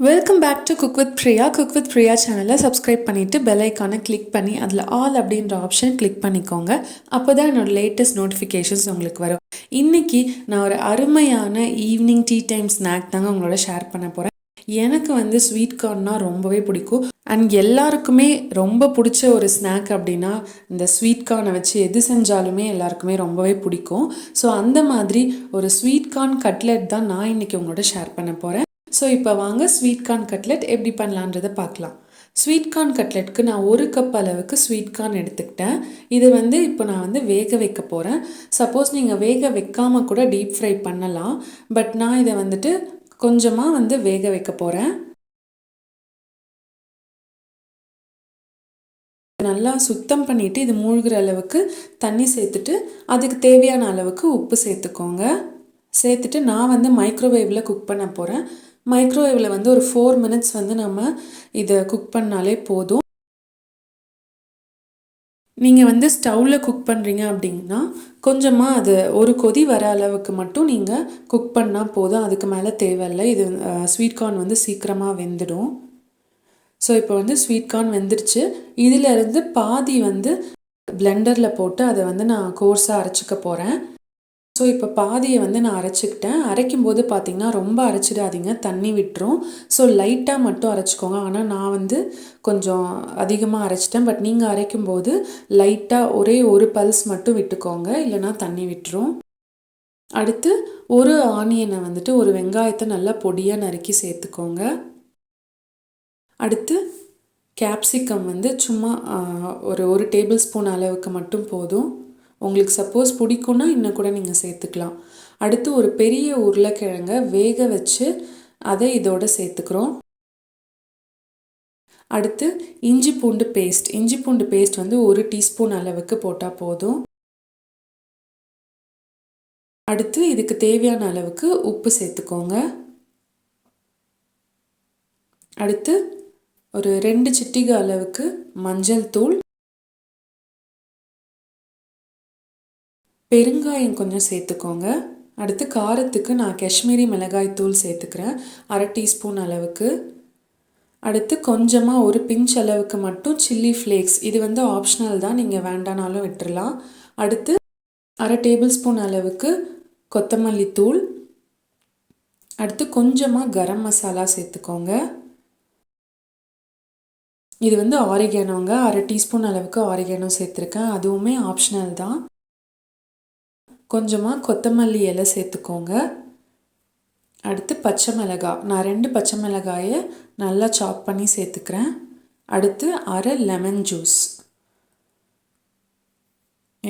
Welcome back to cook with Priya cook with Priya சேனலை subscribe பண்ணிவிட்டு bell ஐக்கானை click பண்ணி அதில் ஆல் அப்படின்ற ஆப்ஷன் கிளிக் பண்ணிக்கோங்க. அப்போ தான் என்னோடய லேட்டஸ்ட் நோட்டிஃபிகேஷன்ஸ் உங்களுக்கு வரும். இன்றைக்கி நான் ஒரு அருமையான ஈவினிங் டீ டைம் ஸ்நாக் தாங்க உங்களோட ஷேர் பண்ண போகிறேன் எனக்கு வந்து ஸ்வீட் கார்ன்னா ரொம்பவே பிடிக்கும். அண்ட் எல்லாருக்குமே ரொம்ப பிடிச்ச ஒரு ஸ்நாக் அப்படின்னா இந்த ஸ்வீட் கார்னை வச்சு எது செஞ்சாலுமே எல்லாருக்குமே ரொம்பவே பிடிக்கும். ஸோ அந்த மாதிரி ஒரு ஸ்வீட் கார்ன் கட்லெட் தான் நான் இன்றைக்கி உங்களோட ஷேர் பண்ண போகிறேன் ஸோ இப்போ வாங்க ஸ்வீட் கார்ன் கட்லெட் எப்படி பண்ணலான்றதை பார்க்கலாம். ஸ்வீட் கார்ன் கட்லெட்க்கு நான் ஒரு கப் அளவுக்கு ஸ்வீட் கார்ன் எடுத்துக்கிட்டேன். இது வந்து இப்போ நான் வந்து வேக வைக்க போகிறேன் சப்போஸ் நீங்கள் வேக வைக்காமல் கூட டீப் ஃப்ரை பண்ணலாம். பட் நான் இதை வந்துட்டு கொஞ்சமாக வந்து வேக வைக்க போகிறேன் நல்லா சுத்தம் பண்ணிவிட்டு இது மூழ்கிற அளவுக்கு தண்ணி சேர்த்துட்டு அதுக்கு தேவையான அளவுக்கு உப்பு சேர்த்துக்கோங்க. சேர்த்துட்டு நான் வந்து மைக்ரோவேவில் குக் பண்ண போகிறேன் மைக்ரோவேவில் வந்து ஒரு ஃபோர் மினிட்ஸ் வந்து நம்ம இதை குக் பண்ணாலே போதும். நீங்கள் வந்து ஸ்டவ்வில் குக் பண்ணுறீங்க அப்படின்னா கொஞ்சமாக அது ஒரு கொதி வர அளவுக்கு மட்டும் நீங்கள் குக் பண்ணால் போதும். அதுக்கு மேலே தேவையில்லை. இது ஸ்வீட் கார்ன் வந்து சீக்கிரமாக வெந்துடும். ஸோ இப்போ வந்து ஸ்வீட் கார்ன் வெந்துருச்சு. இதிலிருந்து பாதி வந்து பிளெண்டரில் போட்டு அதை வந்து நான் கோர்ஸாக அரைச்சிக்க போகிறேன் ஸோ இப்போ பாதியை வந்து நான் அரைச்சிக்கிட்டேன். அரைக்கும் போது பார்த்திங்கன்னா ரொம்ப அரைச்சிடாதீங்க. தண்ணி விட்டுரும். ஸோ லைட்டாக மட்டும் அரைச்சிக்கோங்க. ஆனால் நான் வந்து கொஞ்சம் அதிகமாக அரைச்சிட்டேன். பட் நீங்கள் அரைக்கும் போது லைட்டாக ஒரே ஒரு பல்ஸ் மட்டும் விட்டுக்கோங்க. இல்லைனா தண்ணி விட்டுரும். அடுத்து ஒரு ஆனியனை வந்துட்டு ஒரு வெங்காயத்தை நல்லா பொடியாக நறுக்கி சேர்த்துக்கோங்க. அடுத்து கேப்சிகம் வந்து சும்மா ஒரு ஒரு டேபிள் ஸ்பூன் அளவுக்கு மட்டும் போதும். உங்களுக்கு சப்போஸ் பிடிக்குன்னா இன்னும் கூட நீங்கள் சேர்த்துக்கலாம். அடுத்து ஒரு பெரிய உருளைக்கிழங்க வேக வச்சு அதை இதோட சேர்த்துக்கிறோம். அடுத்து இஞ்சி பூண்டு பேஸ்ட் இஞ்சி பூண்டு பேஸ்ட் வந்து ஒரு டீஸ்பூன் அளவுக்கு போட்டால் போதும். அடுத்து இதுக்கு தேவையான அளவுக்கு உப்பு சேர்த்துக்கோங்க. அடுத்து ஒரு ரெண்டு சிட்டிகை அளவுக்கு மஞ்சள் தூள். பெருங்காயம் கொஞ்சம் சேர்த்துக்கோங்க. அடுத்து காரத்துக்கு நான் காஷ்மீரி மிளகாய் தூள் சேர்த்துக்கிறேன். அரை டீஸ்பூன் அளவுக்கு. அடுத்து கொஞ்சமாக ஒரு பிஞ்ச் அளவுக்கு மட்டும் சில்லி ஃப்ளேக்ஸ். இது வந்து ஆப்ஷனல் தான். நீங்கள் வேண்டானாலும் விட்டுறலாம். அடுத்து அரை டேபிள் ஸ்பூன் அளவுக்கு கொத்தமல்லி தூள். அடுத்து கொஞ்சமாக கரம் மசாலா சேர்த்துக்கோங்க. இது வந்து ஆரிகேனோங்க. அரை டீஸ்பூன் அளவுக்கு ஆரிகேனோ சேர்த்துருக்கேன். அதுவுமே ஆப்ஷனல் தான். கொஞ்சமாக கொத்தமல்லி இலை சேர்த்துக்கோங்க. அடுத்து பச்சை மிளகாய். நான் ரெண்டு பச்சை மிளகாயை நல்லா சாப் பண்ணி சேர்த்துக்கிறேன். அடுத்து அரை லெமன் ஜூஸ்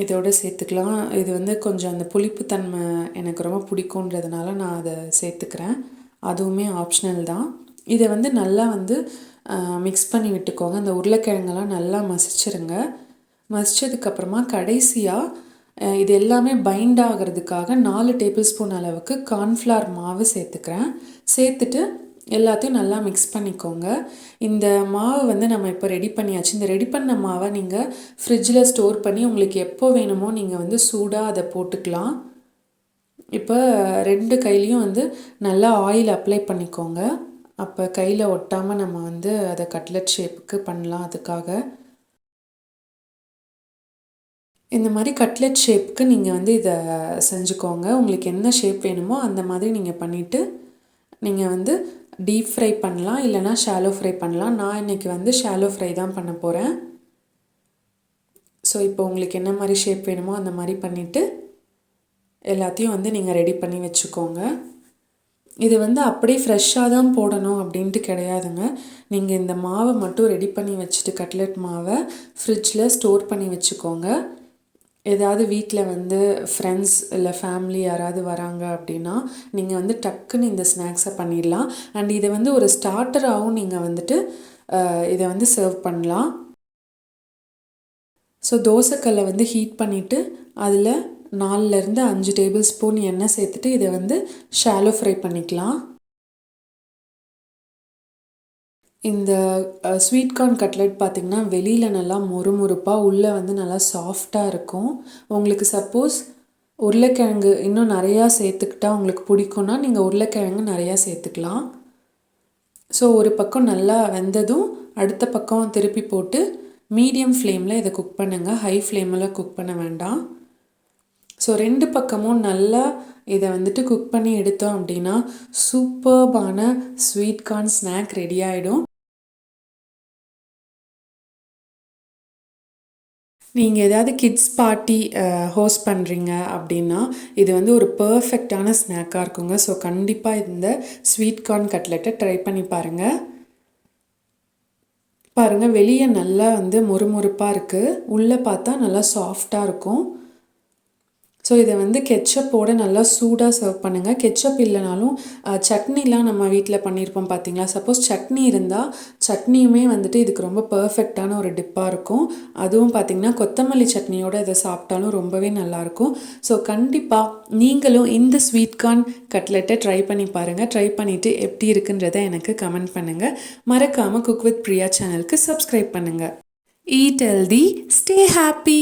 இதோடு சேர்த்துக்கலாம். இது வந்து கொஞ்சம் அந்த புளிப்புத்தன்மை எனக்கு ரொம்ப பிடிக்குன்றதுனால நான் அதை சேர்த்துக்கிறேன். அதுவுமே ஆப்ஷனல் தான். இதை வந்து நல்லா வந்து மிக்ஸ் பண்ணி விட்டுக்கோங்க. அந்த உருளைக்கிழங்கெல்லாம் நல்லா மசிச்சிருங்க. மசித்ததுக்கப்புறமா கடைசியாக இது எல்லாமே பைண்ட் ஆகிறதுக்காக நாலு டேபிள் ஸ்பூன் அளவுக்கு கார்ன்ஃப்ளவர் மாவு சேர்த்துக்கிறேன். சேர்த்துட்டு எல்லாத்தையும் நல்லா மிக்ஸ் பண்ணிக்கோங்க. இந்த மாவு வந்து நம்ம இப்போ ரெடி பண்ணியாச்சு. இந்த ரெடி பண்ண மாவை நீங்கள் ஃப்ரிட்ஜில் ஸ்டோர் பண்ணி உங்களுக்கு எப்போ வேணுமோ நீங்கள் வந்து சூடாக அதை போட்டுக்கலாம். இப்போ ரெண்டு கையிலையும் வந்து நல்லா ஆயில் அப்ளை பண்ணிக்கோங்க. அப்போ கையில் ஒட்டாமல் நம்ம வந்து அதை கட்லட் ஷேப்புக்கு பண்ணலாம் அதுக்காக. இந்த மாதிரி கட்லெட் ஷேப்புக்கு நீங்கள் வந்து இதை செஞ்சுக்கோங்க. உங்களுக்கு என்ன ஷேப் வேணுமோ அந்த மாதிரி நீங்கள் பண்ணிவிட்டு நீங்கள் வந்து டீப் ஃப்ரை பண்ணலாம் இல்லைனா ஷாலோ ஃப்ரை பண்ணலாம். நான் இன்றைக்கி வந்து ஷாலோ ஃப்ரை தான் பண்ண போகிறேன் ஸோ இப்போ உங்களுக்கு என்ன மாதிரி ஷேப் வேணுமோ அந்த மாதிரி பண்ணிவிட்டு எல்லாத்தையும் வந்து நீங்கள் ரெடி பண்ணி வச்சுக்கோங்க. இது வந்து அப்படியே ஃப்ரெஷ்ஷாக தான் போடணும் அப்படின்ட்டு கிடையாதுங்க. நீங்கள் இந்த மாவை மட்டும் ரெடி பண்ணி வச்சுட்டு கட்லெட் மாவை ஃப்ரிட்ஜில் ஸ்டோர் பண்ணி வச்சுக்கோங்க. ஏதாவது வீட்டில் வந்து ஃப்ரெண்ட்ஸ் இல்லை ஃபேமிலி யாராவது வராங்க அப்படின்னா நீங்கள் வந்து டக்குன்னு இந்த ஸ்நாக்ஸை பண்ணிடலாம். அண்ட் இதை வந்து ஒரு ஸ்டார்டராகவும் நீங்கள் வந்துட்டு இதை வந்து சர்வ் பண்ணலாம். ஸோ தோசைக்கல்லை வந்து ஹீட் பண்ணிவிட்டு அதில் நாலுலேருந்து அஞ்சு டேபிள் ஸ்பூன் எண்ணெய் சேர்த்துட்டு இதை வந்து ஷாலோ ஃப்ரை பண்ணிக்கலாம். இந்த ஸ்வீட் கார்ன் கட்லெட் பார்த்திங்கன்னா வெளியில் நல்லா மொறுமொறுப்பாக உள்ளே வந்து நல்லா சாஃப்டாக இருக்கும். உங்களுக்கு சப்போஸ் உருளைக்கிழங்கு இன்னும் நிறையா சேர்த்துக்கிட்டா உங்களுக்கு பிடிக்கும்னா நீங்கள் உருளைக்கிழங்கு நிறையா சேர்த்துக்கலாம். ஸோ ஒரு பக்கம் நல்லா வெந்ததும் அடுத்த பக்கம் திருப்பி போட்டு மீடியம் ஃப்ளேமில் இதை குக் பண்ணுங்கள் ஹை ஃப்ளேமில் குக் பண்ண வேண்டாம். ஸோ ரெண்டு பக்கமும் நல்லா இதை வந்துட்டு குக் பண்ணி எடுத்தோம் அப்படின்னா சூப்பர்பான ஸ்வீட் கார்ன் ஸ்நாக் ரெடி ஆகிடும் நீங்கள் ஏதாவது கிட்ஸ் பார்ட்டி ஹோஸ்ட் பண்ணுறீங்க அப்படின்னா இது வந்து ஒரு பர்ஃபெக்டான ஸ்நாக்காக இருக்குங்க. ஸோ கண்டிப்பாக இந்த ஸ்வீட் கார்ன் கட்லெட்டை ட்ரை பண்ணி பாருங்கள் பாருங்கள் வெளியே நல்லா வந்து மொறுமொறுப்பாக இருக்குது உள்ளே பார்த்தா நல்லா சாஃப்டாக இருக்கும். ஸோ இதை வந்து கெச்சப்போடு நல்லா சூடாக சர்வ் பண்ணுங்கள் கெச்சப் இல்லைனாலும் சட்னிலாம் நம்ம வீட்டில் பண்ணியிருப்போம் பார்த்தீங்களா சப்போஸ் சட்னி இருந்தால் சட்னியுமே வந்துட்டு இதுக்கு ரொம்ப பர்ஃபெக்டான ஒரு டிப்பாக இருக்கும். அதுவும் பார்த்திங்கன்னா கொத்தமல்லி சட்னியோடு இதை சாப்பிட்டாலும் ரொம்பவே நல்லாயிருக்கும். ஸோ கண்டிப்பாக நீங்களும் இந்த ஸ்வீட் கார்ன் கட்லெட்டை ட்ரை பண்ணி பாருங்கள் ட்ரை பண்ணிவிட்டு எப்படி இருக்குன்றதை எனக்கு கமெண்ட் பண்ணுங்கள் மறக்காமல் குக் வித் பிரியா சேனலுக்கு சப்ஸ்கிரைப் பண்ணுங்கள் ஈட் ஹெல்தி ஸ்டே ஹாப்பி